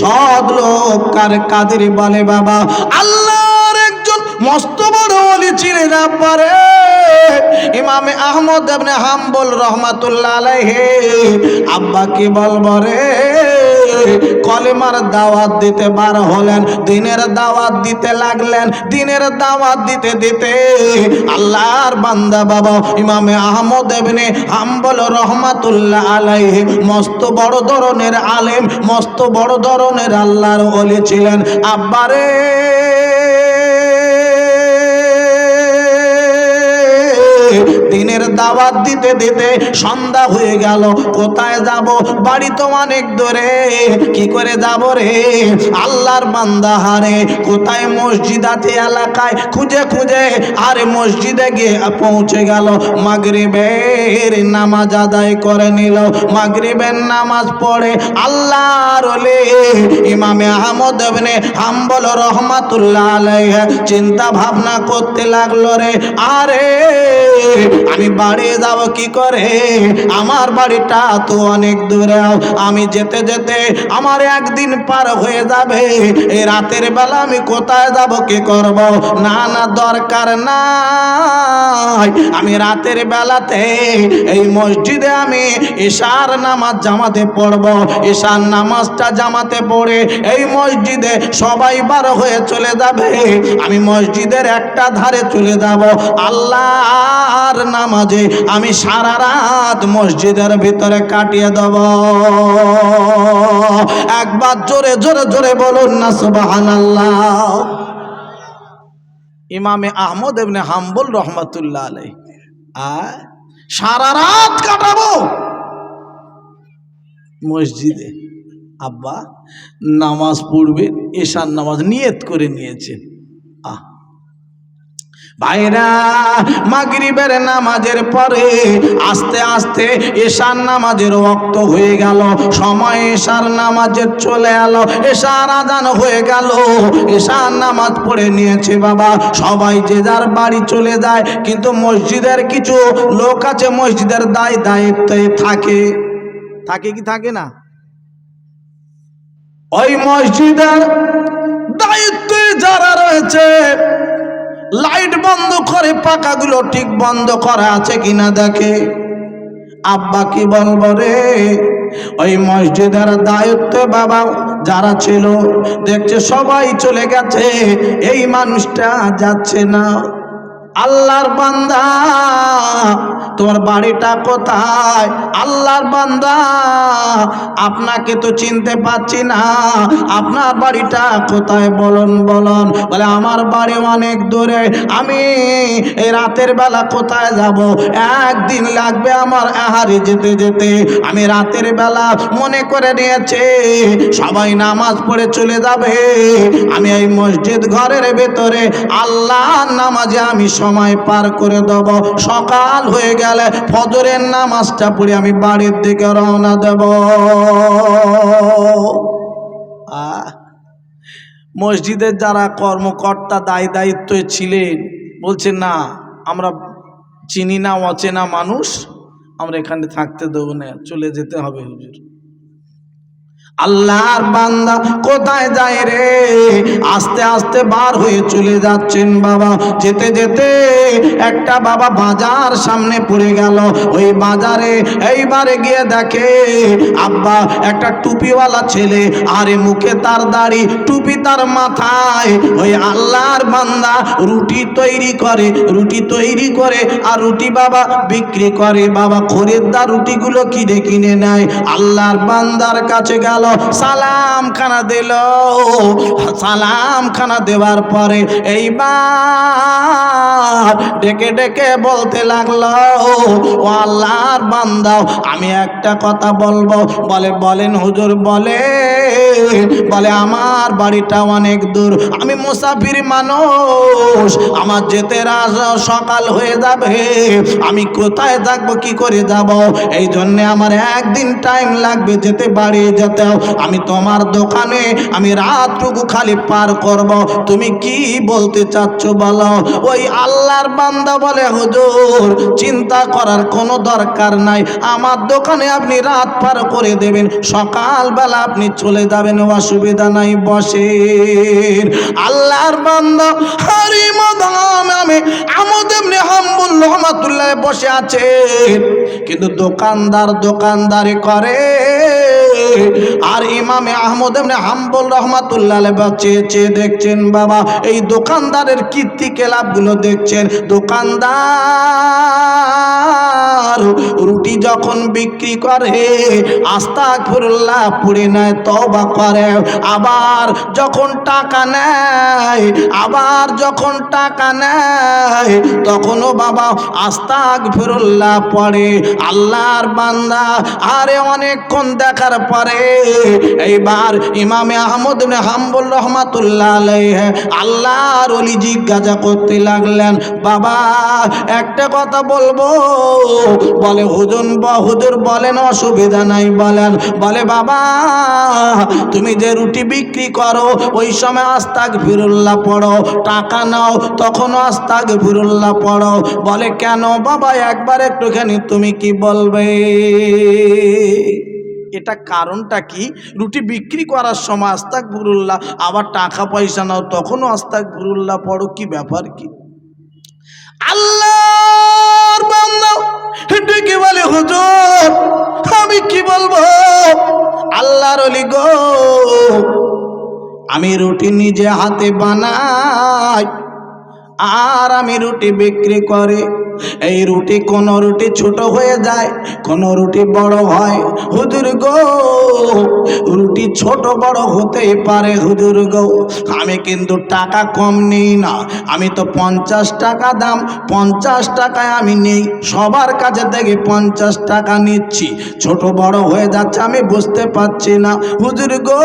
সদ লোক, কার কাদের বলে বাবা? আল্লাহর একজন মস্ত বড় অলি চিনে না পারে। ইমামে আহমদ আপনি হাম্বল রহমাতুল্লাহ কি বলব রে কলেমার দাওয়াত দিতে বার হলেন, দিনের দাওয়াত দিতে লাগলেন, দিনের দাওয়াত দিতে দিতে আল্লাহর বান্দা বাবা ইমামে আহমদ এবনে আম্বল রহমাতুল্লাহ আলাইহি মস্ত বড় ধরনের আলেম, মস্ত বড় ধরনের আল্লাহর ওলি ছিলেন। আব্বারে দিনের দাওয়াত দিতে দিতে সন্ধ্যা হয়ে গেল। কোথায় যাব? বাড়ি তো অনেক দূরে। কি করে যাব রে? আল্লাহর বান্দা হারে। কোথায় মসজিদ আছে এলাকায়? খুঁজে খুঁজে আরে মসজিদে গিয়ে পৌঁছে গেল। মাগরিবের নামাজ আদায় করে নিল। মাগরিবের নামাজ পড়ে আল্লাহর ইমামে আহমদ এবনে হাম্বল রহমাতুল্লাহ আলাইহি চিন্তা ভাবনা করতে লাগল রে। আরে আমি বাড়ি যাব কি করে? আমার বাড়িটা তো অনেক দূরে। আমি যেতে যেতে আমার একদিন পার হয়ে যাবে। এই রাতের বেলা আমি কোথায় যাব কি করব? না না, দরকার নাই। আমি রাতের বেলাতে এই মসজিদে আমি ঈশার নামাজ জামাতে পড়ব। ঈশার নামাজটা জামাতে পড়ে এই মসজিদে সবাই বার হয়ে চলে যাবে। আমি মসজিদের একটা ধারে চলে যাব। আল্লাহর নামাজে আমি সারা রাত মসজিদের ভিতরে কাটিয়ে দেব। একবার জোরে জোরে জোরে বলুন না, সুবহানাল্লাহ। ইমামে আহমদ এমনি হাম্বুল রহমাতুল্লাহ আলাই আর সারা রাত কাটাবো। মসজিদে আব্বা নামাজ পড়বেন এশার নামাজ নিয়ত করে নিয়েছেন ভাইরা, মাগরিবের নামাজের পরে আস্তে আস্তে এশার নামাজের রক্ত হয়ে গেল, সময় এশার নামাজের চলে এলো, এশার আজান হয়ে গেল, এশার নামাজ পড়ে নিয়েছে বাবা, সবাই যে যার বাড়ি চলে যায়, কিন্তু মসজিদের কিছু লোক আছে, মসজিদের দায় দায়িত্বে থাকে। থাকে কি থাকে না? ওই মসজিদের দায়িত্বে যারা রয়েছে লাইট বন্ধ করে পাকাগুলো ঠিক বন্ধ করা আছে কিনা দেখে। আব্বা কি বলব রে? ওই মসজিদের দায়িত্ব বাবা, যারা ছিল, দেখছে সবাই চলে গেছে, এই মানুষটা যাচ্ছে না। আল্লাহর বান্দা, তোমার বাড়িটা কোথায়? আল্লাহর বান্দা, আপনাকে তো চিনতে পাচ্ছি না। আপনার বাড়িটা কোথায়? বলুন বলুন। বলে, আমার বাড়ি অনেক দূরে। আমি এই রাতের বেলা কোথায় যাব? একদিন লাগবে আমার আহারে যেতে যেতে। আমি রাতের বেলা মনে করে নিয়েছে, সবাই নামাজ পড়ে চলে যাবে। আমি এই মসজিদ ঘরের ভেতরে আল্লাহর নামাজে আমি সময় পার করে দেব। সকাল হয়ে গেলে ফজরের নামাজটা পড়ে আমি বাড়ির দিকে রওনা দেব। মসজিদের যারা কর্মকর্তা, দায় দায়িত্বে ছিলেন, বলছে, না, আমরা চিনি না, অচেনা মানুষ, আমরা এখানে থাকতে দেবো না, চলে যেতে হবে হুজুর। আল্লাহর বান্দা কোথায় যায় রে? আস্তে আস্তে বার হয়ে চলে যাচ্ছেন বাবা। যেতে যেতে একটা বাবা বাজার সামনে পড়ে গেল। ওই বাজারে এইবারে গিয়ে দেখে, আব্বা, একটা টুপিওয়ালা ছেলে, আরে মুখে তার দাড়ি, টুপি তার মাথায়। ওই আল্লাহর বান্দা রুটি তৈরি করে, রুটি তৈরি করে, আর রুটি বাবা বিক্রি করে। বাবা খরিদ্দার রুটিগুলো কিনে কিনে নেয়। আল্লাহর বান্দার কাছে গেল সালাম খানা দিল। সালাম খানা দেওয়ার পরে এইবার ডেকে ডেকে বলতে লাগল, ও আল্লাহর বান্দাও আমি একটা কথা বলব। বলে, বলেন হুজুর, বলে। বলে, আমার বাড়িটা অনেক দূর, আমি মুসাফির মানুষ, আমার যেতে সকাল হয়ে যাবে, আমি কোথায় থাকব, কি করে যাব? এই জন্যে আমার একদিন টাইম লাগবে যেতে, বাড়ি যেতে। আমি তোমার দোকানে, আমি রাতটুকু খালি পার করব। তুমি কি বলতে চাচ্ছ বলো? ওই আল্লাহর বান্দা বলে, হুজুর, চিন্তা করার কোনো দরকার নাই। আমার দোকানে আপনি রাত পার করে দেবেন। সকালবেলা আপনি চলে যাবেন যাবেন অসুবিধা নাই বসে আল্লাহর বান্দা, হারি মাদাম আমি আমদ এমনি হাম্বুল রহমাতুল্লাহ বসে আছে কিন্তু দোকানদার দোকানদারি করে। আর ইমামে আহমদ এমনি হাম্বল রহমাতুল্লাহ চেয়ে চেয়ে দেখছেন, বাবা, এই দোকানদারের কীর্তি কেলাপগুলো দেখছেন। দোকানদার রুটি যখন বিক্রি করে আস্তা ফিরুল্লাহ পুড়ে নেয় তবা করে। আবার যখন টাকা নেয়, আবার যখন টাকা নেয়, তখনও বাবা আস্তাক ফিরুল্লাহ পড়ে। আল্লাহর বান্দা আরে অনেকক্ষণ দেখার পরে এইবার ইমামে আহমদ হাম্বুল রহমাতুল্লাহ আলাইহি আল্লাহর ওলি জিজ্ঞাসা করতে লাগলেন, বাবা একটা কথা বলব বলে হুজুন বা হুজুর বলেন, অসুবিধা নাই, বলেন। বলে, বাবা, তুমি যে রুটি বিক্রি করো, ওই সময় আস্তাক ফিরুল্লাহ পড়ো, টাকা নাও, তখনও আস্তাক ফিরুল্লাহ পড়ো। বলে, কেন বাবা, একবার একটুখানি তুমি কি বলবে? এটা কারণটা কি? রুটি বিক্রি করার সময় আস্তাক ফুরুল্লাহ আবার টাকা পয়সা নাও, তখনও আস্তাক ফুরুল্লাহ পড়ো, কি ব্যাপার কি? আল্লাহর বান্দা। ডেকে বলে, হুজুর, আমি কি বলব? আল্লাহর অলি গো। আমি রুটি নিজে হাতে বানাই, আর আমি রুটি বিক্রি করে এই রুটি কোন রুটি ছোট হয়ে যায়, কোন রুটি বড় হয়? হুজুর গো, রুটি ছোট বড় হতেই পারে হুজুর গো। আমি কিন্তু টাকা কম নেই না, আমি তো পঞ্চাশ টাকা দাম, পঞ্চাশ টাকায় আমি নেই। সবার কাছে থেকে পঞ্চাশ টাকা নিচ্ছি। ছোট বড় হয়ে যাচ্ছে, আমি বুঝতে পারছি না। হুজুর গো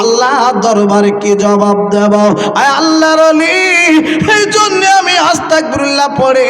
আল্লাহ দরবারে কি জবাব দেব? আয় আল্লাহর এই জন্য আমি আস্তাকবিরুল্লাহ পড়ে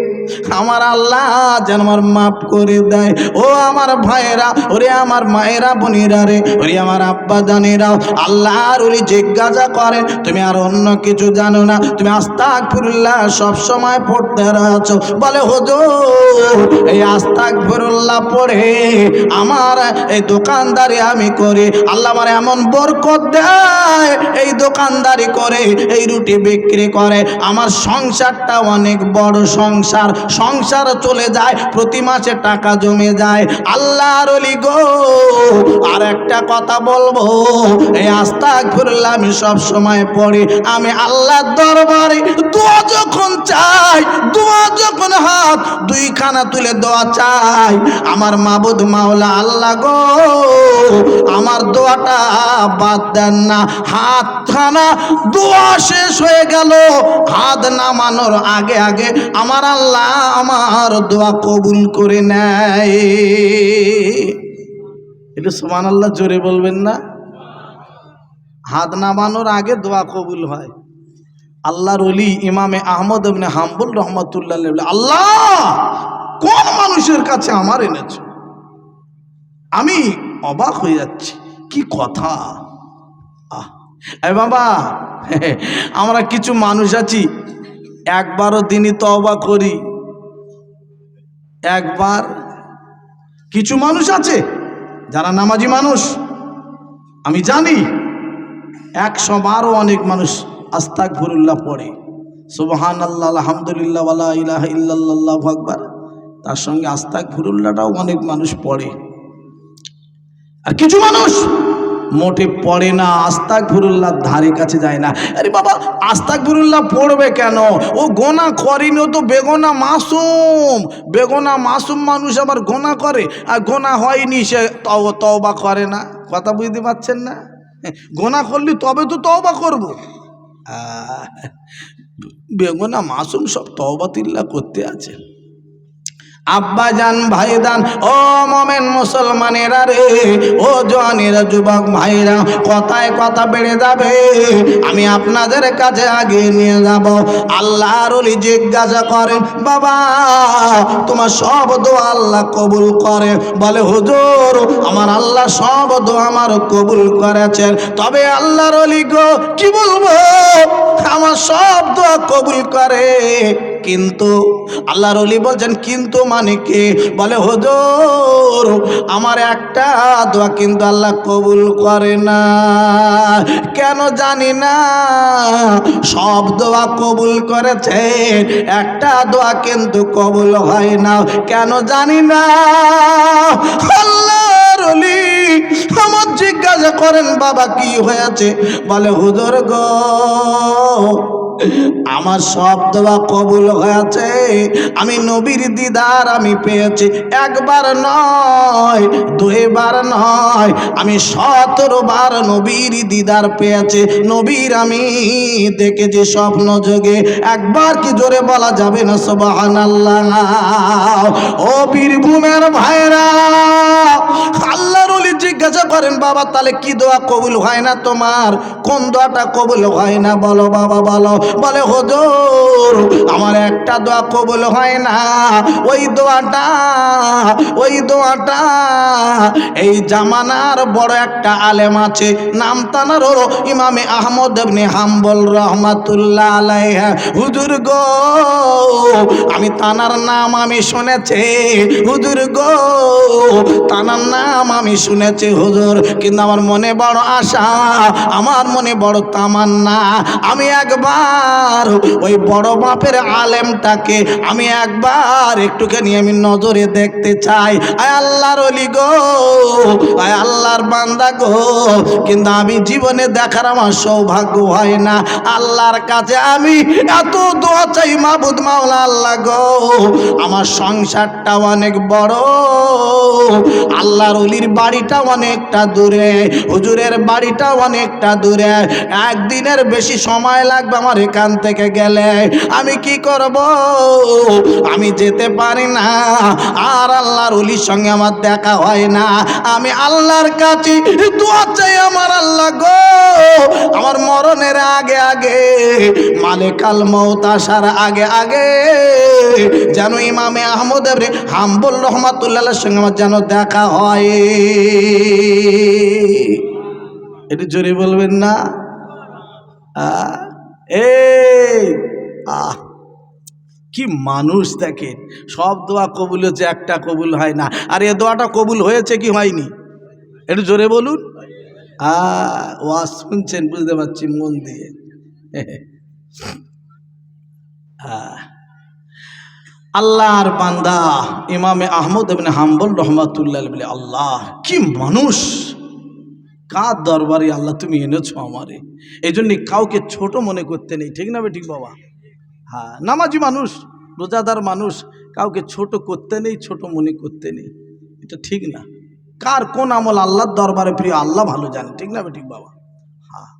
আমার আল্লাহ যেন আমার মাফ করে দেয়। ও আমার ভাইয়েরা, ওরে আমার মায়েরা, বোনেরা রে, ওরে আমার আব্বা জানেরা, আল্লাহর ওরে জিজ্ঞাসা করেন, তুমি আর অন্য কিছু জানো না? তুমি আস্তাক ফিরুল্লাহ সব সময় পড়তে আছো বলে, হুজুর, এই আস্তাক ফিরুল্লাহ পড়ে আমার এই দোকানদারি আমি করি। আল্লাহ আমার এমন বরকত দেয়, এই দোকানদারি করে, এই রুটি বিক্রি করে। আমার সংসারটা অনেক বড় সংসার সংসার চলে যায়, প্রতি মাসে টাকা জমে যায়। আল্লাহ অলি গো আর একটা কথা বলব, এই আস্তা ঘুরলে আমি সব সময় পড়ি। আমি আল্লাহর দরবারে তো যখন চাই হাত দুইখানা তুলে দোয়া চাই। আমার মাবুদ মাওলা আল্লাহ গো, আমার দোয়াটা বাদ দেন না। হাত খানা দোয়া শেষ হয়ে গেল। হাত নামানোর আগে আগে আমার আল্লাহ আমার দোয়া কবুল করে নেয়। এটা সমান আল্লাহ জোরে বলবেন না? হাত নামানোর আগে দোয়া কবুল হয়। আল্লাহর অলি ইমামে আহমদ ইবনে হাম্বুল রহমতুল্লাহ আল্লাহ, কোন মানুষের কাছে আমার এনেছ? আমি অবাক হয়ে যাচ্ছি, কি কথা? আহ বাবা, আমরা কিছু মানুষ আছি, একবারও দিনই তবা করি, একবার কিছু মানুষ আছে যারা নামাজি মানুষ, আমি জানি, একশো বারো অনেক মানুষ আস্তাক ফিরুল্লাহ পড়ে। সুবহান আল্লাহ আলহামদুলিল্লাহ, ওয়ালা ইলাহা ইল্লাল্লাহ আকবার। তার সঙ্গে আস্তাক ফিরুল্লাহটাও অনেক মানুষ পড়ে। আর কিছু মানুষ মোটে পড়ে না আস্তাক ফিরুল্লাহ ধারে কাছে যায় না। আরে বাবা আস্তাক ফিরুল্লাহ পড়বে কেন? ও গোনা করেনি ও তো বেগোনা মাসুম। বেগোনা মাসুম মানুষ আবার গোনা করে। আর গোনা হয়নি, সে তব তওবা করে না। কথা বুঝতে পারছেন না? গোনা করলি তবে তো তওবা করব। বেগোনা মাসুম সব তওবা তিল্লা করতে আছে। আব্বা জান ভাইদান ও মমেন মুসলমানেরা রে, ও জওয়ানেরা যুবক ভাইরা কথায় কথা বেড়ে যাবে। আমি আপনাদের কাছে আগে নিয়ে যাব। আল্লাহর ওলি জিজ্ঞাসা করেন বাবা, তোমার সব আল্লাহ কবুল করে। বলে, হুজুর, আমার আল্লাহ সব দোয়া আমার কবুল করেছেন। তবে আল্লাহর ওলি গো, কি বলব? আমার সব দোয়া কবুল করে। কিন্তু আল্লাহর অলি বলছেন, কিন্তু মানে কি? বলে, হুজুর, আমার একটা দোয়া কিন্তু আল্লাহ কবুল করে না। কেন জানি না, সব দোয়া কবুল করেছে, একটা দোয়া কিন্তু কবুল হয় না। কেন জানি না, আল্লাহর অলি আমার জিজ্ঞাসা করেন, বাবা, কি হয়েছে? বলে, হুজুর গো আমার সব দোয়া কবুল হয়েছে। আমি নবীর দিদার, আমি পেয়েছি একবার নয়, দুইবার নয়। আমি সতেরো বার নবীর দিদার পেয়েছি। নবীর আমি দেখেছি স্বপ্ন যোগে একবার কি জোরে বলা যাবে না সবাহান ও বীরভূমের ভাইরা, আল্লাহর জিজ্ঞাসা করেন, বাবা, তাহলে কি দোয়া কবুল হয় না তোমার? কোন দোয়াটা কবুল হয় না? বলো, বাবা, বলো। বলে, হুজুর, আমার একটা দোয়া কবুল হয় না। ওই দোয়াটা ওই দোয়াটা, এই জামানার বড় একটা আলেম আছে, নাম তানার হলো ইমামে আহমদ ইবনে হাম্বল রহমাতুল্লাহ আলাইহা। হুজুর গো, আমি তানার নাম আমি শুনেছি। হুজুর গো, তানার নাম আমি শুনেছি। হুজুর, কিন্তু আমার মনে বড় আশা, আমার মনে বড় তামান্না। আমি একবার ওই বড় বাপের আলেমটাকে আমি একবার একটুখানি আমি নজরে দেখতে চাই। আয় আল্লাহর অলি গো, আয় আল্লাহর বান্দা গো, কিন্তু আমি জীবনে দেখার আমার সৌভাগ্য হয় না। আল্লাহর কাছে আমি এত দোয়া চাই মাবুদ মাওলা আল্লাহ গো। আমার সংসারটা অনেক বড়, আল্লাহর অলির বাড়িটা অনেকটা দূরে, হুজুরের বাড়িটা অনেকটা দূরে। একদিনের বেশি সময় লাগবে আমার এখান থেকে গেলে। আমি কি করব? আমি যেতে পারি না। আর আল্লাহর অলির সঙ্গে আমার দেখা হয় না। আমি আল্লাহর কাছে দোয়া চাই আমার আল্লাহ গো। মরণের আগে আগে, মালেকাল মৌত আসার আগে আগে, যেন ইমামে আহমদ হাম্বুল রহমাতুল্লাহ সঙ্গে আমার যেন দেখা হয়। একটু জোরে বলবেন না? এই আহ কি মানুষ দেখেন, সব দোয়া কবুল হচ্ছে, একটা কবুল হয় না। আর এ দোয়াটা কবুল হয়েছে কি হয়নি? একটু জোরে বলুন। ওয়াজ শুনছেন, বুঝতে পারছি, মন দিয়ে। আল্লাহর বান্দা ইমামে আহমদ এমনি হাম্বল রহমাতুল্লাহ বলে, আল্লাহ, কি মানুষ! কার দরবারে আল্লাহ তুমি এনেছো আমারে? এই জন্যে কাউকে ছোট মনে করতে নেই, ঠিক না ঠিক বাবা? হ্যাঁ নামাজি মানুষ, রোজাদার মানুষ, কাউকে ছোট করতে নেই, ছোট মনে করতে নেই। এটা ঠিক না। কার কোন আমল আল্লাহর দরবারে প্রিয়? আল্লাহ ভালো জানে। ঠিক না ঠিক বাবা? হ্যাঁ।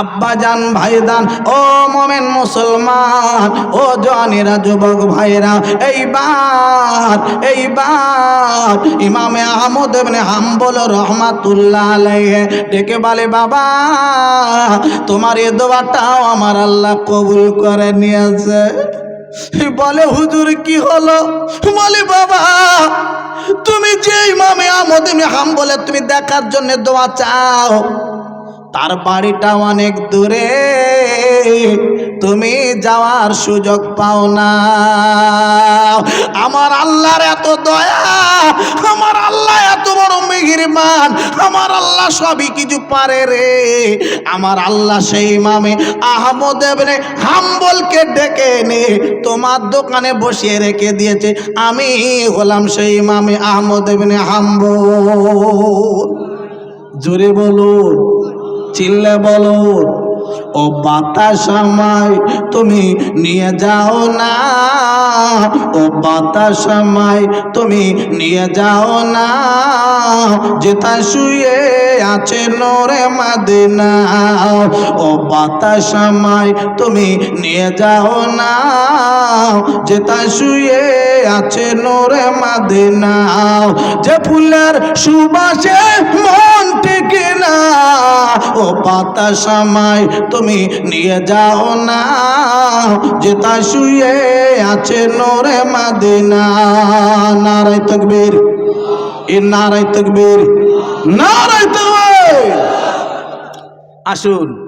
আব্বা জান ভাইদান ও মোমেন মুসলমান, ও জনেরা যুবক ভাইরা এইবার এইবার ইমামে আহমদ এমনি হাম্বল রহমাতুল্লাহ আলাইহে ডেকে বলে, বাবা, তোমার এ দোয়াটাও আমার আল্লাহ কবুল করে নিয়েছে। বলে, হুজুর, কি হলো? বলে, বাবা তুমি যে ইমামে আহমদ হাম বলে তুমি দেখার জন্য দোয়া চাও তার বাড়িটা অনেক দূরে। তুমি যাওয়ার সুযোগ পাও না। আমার আল্লাহর এত দয়া, আমার আল্লাহ এত বড় মেহেরবান, আমার আল্লাহ সবই কিছু পারে রে। আমার আল্লাহ সেই মামে আহমদ এবারে হাম্বলকে ডেকে এনে তোমার দোকানে বসিয়ে রেখে দিয়েছে। আমি হলাম সেই মামে আহমদ এবারে হাম্বল। জোরে বলুন। চিল্লে বলো। ও বাতাস আমায় তুমি নিয়ে যাও না। ও বাতাস আমায় তুমি নিয়ে যাও না। যেটা শুয়ে আছে নোরে মাদিনা। ও বাতাস আমায় তুমি নিয়ে যাও না। যেটা শুয়ে আছে নোরে মাদিনা। যে ফুলের সুবাসে মন টেকে না। ও পাতা সময় তুমি নিয়ে যাও না। যে যেটা শুয়ে আছে নোরে মাদিনা। নারায় তকবীর। এ নারায় তকবীর। নারায় তকবীর। আসুন।